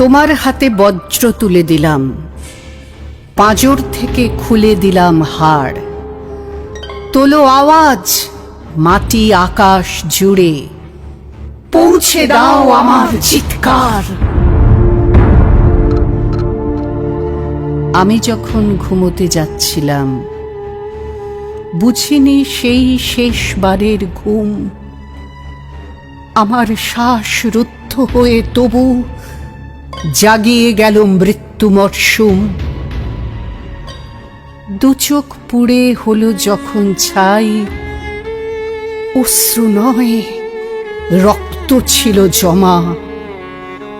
তোমার হাতে বজ্র তুলে দিলাম। পাঁজর থেকে খুলে দিলাম হাড়। তোলো আওয়াজ, মাটি আকাশ জুড়ে। পৌঁছে দাও আমার চিৎকার। আমি যখন ঘুমোতে যাচ্ছিলাম, বুঝিনি সেই শেষবারের ঘুম। আমার শ্বাস রুদ্ধ হয়ে তবু জাগিয়ে গেল মৃত্যু মরশুম। দু চোখ পুড়ে হলো যখন ছাই। অশ্রু নয় রক্ত ছিল জমা।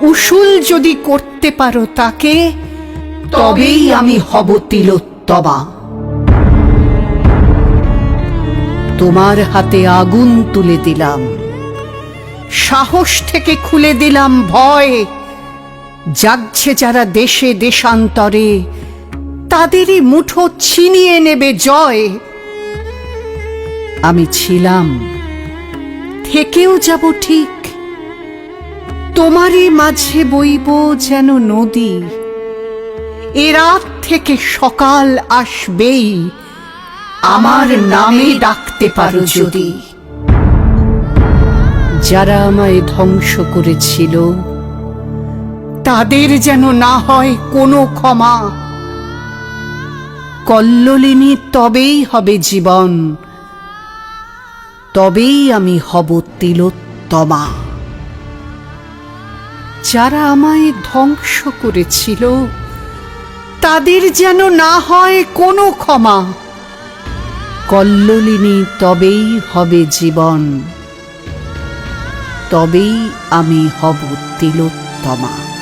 উসুল যদি করতে পারো তাকে, তবেই আমি হব তিলোত্তমা। তোমার হাতে আগুন তুলে দিলাম। সাহস থেকে খুলে দিলাম ভয়। জাগছে যারা দেশে দেশান্তরে, তাদেরই মুঠো ছিনিয়ে নেবে জয়। আমি ছিলাম, থেকেও যাব ঠিক, তোমারই মাঝে বইব যেন নদী। এ রাত থেকে সকাল আসবেই, আমার নামে ডাকতে পারো যদি। যারা আমায় ধ্বংস করেছিল তাদের যেন না হয় কোনো ক্ষমা। কল্লোলিনী, তবেই হবে জীবন। তবেই আমি হব তিলোত্তমা। যারা আমায় ধ্বংস করেছিল, তাদের যেন না হয় কোনো ক্ষমা। কল্লোলিনী, তবেই হবে জীবন। তবেই আমি হব তিলোত্তমা।